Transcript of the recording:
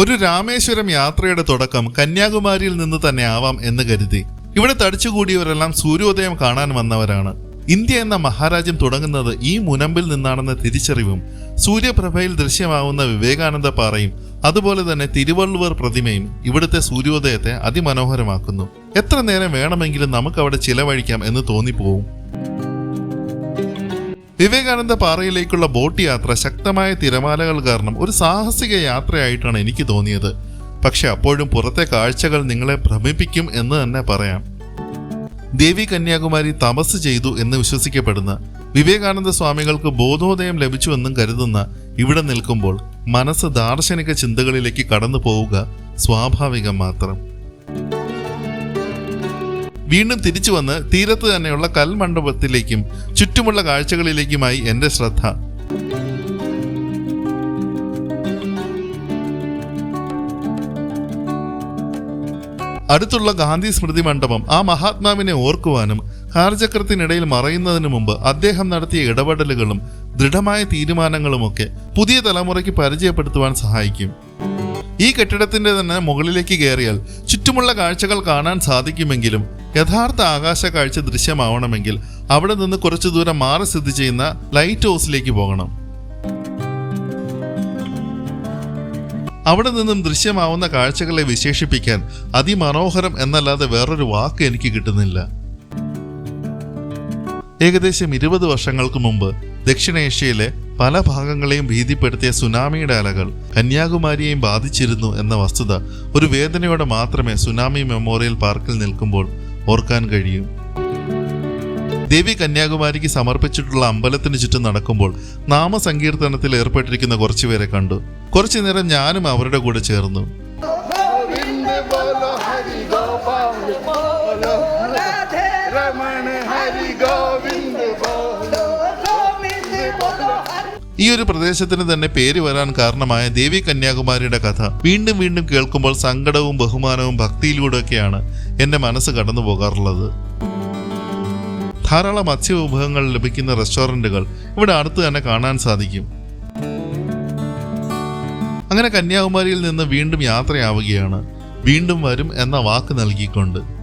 ഒരു രാമേശ്വരം യാത്രയുടെ തുടക്കം കന്യാകുമാരിയിൽ നിന്ന് തന്നെ ആവാം എന്ന് കരുതി. ഇവിടെ തടിച്ചുകൂടിയവരെല്ലാം സൂര്യോദയം കാണാൻ വന്നവരാണ്. ഇന്ത്യ എന്ന മഹാരാജ്യം തുടങ്ങുന്നത് ഈ മുനമ്പിൽ നിന്നാണെന്ന തിരിച്ചറിവും സൂര്യപ്രഭയിൽ ദൃശ്യമാവുന്ന വിവേകാനന്ദ പാറയും അതുപോലെ തന്നെ തിരുവള്ളുവർ പ്രതിമയും ഇവിടുത്തെ സൂര്യോദയത്തെ അതിമനോഹരമാക്കുന്നു. എത്ര നേരം വേണമെങ്കിലും നമുക്ക് അവിടെ ചിലവഴിക്കാം എന്ന് തോന്നിപ്പോവും. വിവേകാനന്ദ പാറയിലേക്കുള്ള ബോട്ട് യാത്ര ശക്തമായ തിരമാലകൾ കാരണം ഒരു സാഹസിക യാത്രയായിട്ടാണ് എനിക്ക് തോന്നിയത്. പക്ഷെ അപ്പോഴും പുറത്തെ കാഴ്ചകൾ നിങ്ങളെ ഭ്രമിപ്പിക്കും എന്ന് തന്നെ പറയാം. ദേവി കന്യാകുമാരി തപസ് ചെയ്തു എന്ന് വിശ്വസിക്കപ്പെടുന്ന വിവേകാനന്ദ സ്വാമികൾക്ക് ബോധോദയം ലഭിച്ചുവെന്നും കരുതുന്ന ഇവിടെ നിൽക്കുമ്പോൾ മനസ്സ് ദാർശനിക ചിന്തകളിലേക്ക് കടന്നു പോവുക സ്വാഭാവികം മാത്രം. വീണ്ടും തിരിച്ചു വന്ന് തീരത്ത് തന്നെയുള്ള കൽമണ്ഡപത്തിലേക്കും ചുറ്റുമുള്ള കാഴ്ചകളിലേക്കുമായി എന്റെ ശ്രദ്ധ. അടുത്തുള്ള ഗാന്ധി സ്മൃതി മണ്ഡപം ആ മഹാത്മാവിനെ ഓർക്കുവാനും കാലചക്രത്തിനിടയിൽ മറയുന്നതിനു മുമ്പ് അദ്ദേഹം നടത്തിയ ഇടപെടലുകളും ദൃഢമായ തീരുമാനങ്ങളുമൊക്കെ പുതിയ തലമുറയ്ക്ക് പരിചയപ്പെടുത്തുവാൻ സഹായിക്കും. ഈ കെട്ടിടത്തിന്റെ തന്നെ മുകളിലേക്ക് കയറിയാൽ ചുറ്റുമുള്ള കാഴ്ചകൾ കാണാൻ സാധിക്കുമെങ്കിലും യഥാർത്ഥ ആകാശ കാഴ്ച ദൃശ്യമാവണമെങ്കിൽ അവിടെ നിന്ന് കുറച്ചു ദൂരം മാറി സ്ഥിതി ചെയ്യുന്ന ലൈറ്റ് ഹൗസിലേക്ക് പോകണം. അവിടെ നിന്നും ദൃശ്യമാവുന്ന കാഴ്ചകളെ വിശേഷിപ്പിക്കാൻ അതിമനോഹരം എന്നല്ലാതെ വേറൊരു വാക്ക് എനിക്ക് കിട്ടുന്നില്ല. ഏകദേശം ഇരുപത് വർഷങ്ങൾക്ക് മുമ്പ് ദക്ഷിണേഷ്യയിലെ പല ഭാഗങ്ങളെയും ഭീതിപ്പെടുത്തിയ സുനാമിയുടെ അലകൾ കന്യാകുമാരിയെയും ബാധിച്ചിരുന്നു എന്ന വസ്തുത ഒരു വേദനയോടെ മാത്രമേ സുനാമി മെമ്മോറിയൽ പാർക്കിൽ നിൽക്കുമ്പോൾ ഓർക്കാൻ കഴിയൂ. ദേവി കന്യാകുമാരിക്ക് സമർപ്പിച്ചിട്ടുള്ള അമ്പലത്തിന് ചുറ്റും നടക്കുമ്പോൾ നാമസങ്കീർത്തനത്തിൽ ഏർപ്പെട്ടിരിക്കുന്ന കുറച്ചുപേരെ കണ്ടു. കുറച്ചു നേരം ഞാനും അവരുടെ കൂടെ ചേർന്നു. ഈ ഒരു പ്രദേശത്തിന് തന്നെ പേര് വരാൻ കാരണമായ ദേവി കന്യാകുമാരിയുടെ കഥ വീണ്ടും വീണ്ടും കേൾക്കുമ്പോൾ സങ്കടവും ബഹുമാനവും ഭക്തിയിലൂടെയൊക്കെയാണ് എന്റെ മനസ്സ് കടന്നു പോകാറുള്ളത്. ധാരാളം മത്സ്യ വിഭവങ്ങൾ ലഭിക്കുന്ന റെസ്റ്റോറന്റുകൾ ഇവിടെ അടുത്ത് തന്നെ കാണാൻ സാധിക്കും. അങ്ങനെ കന്യാകുമാരിയിൽ നിന്ന് വീണ്ടും യാത്രയാവുകയാണ്. വീണ്ടും വരും എന്ന വാക്ക് നൽകിക്കൊണ്ട്.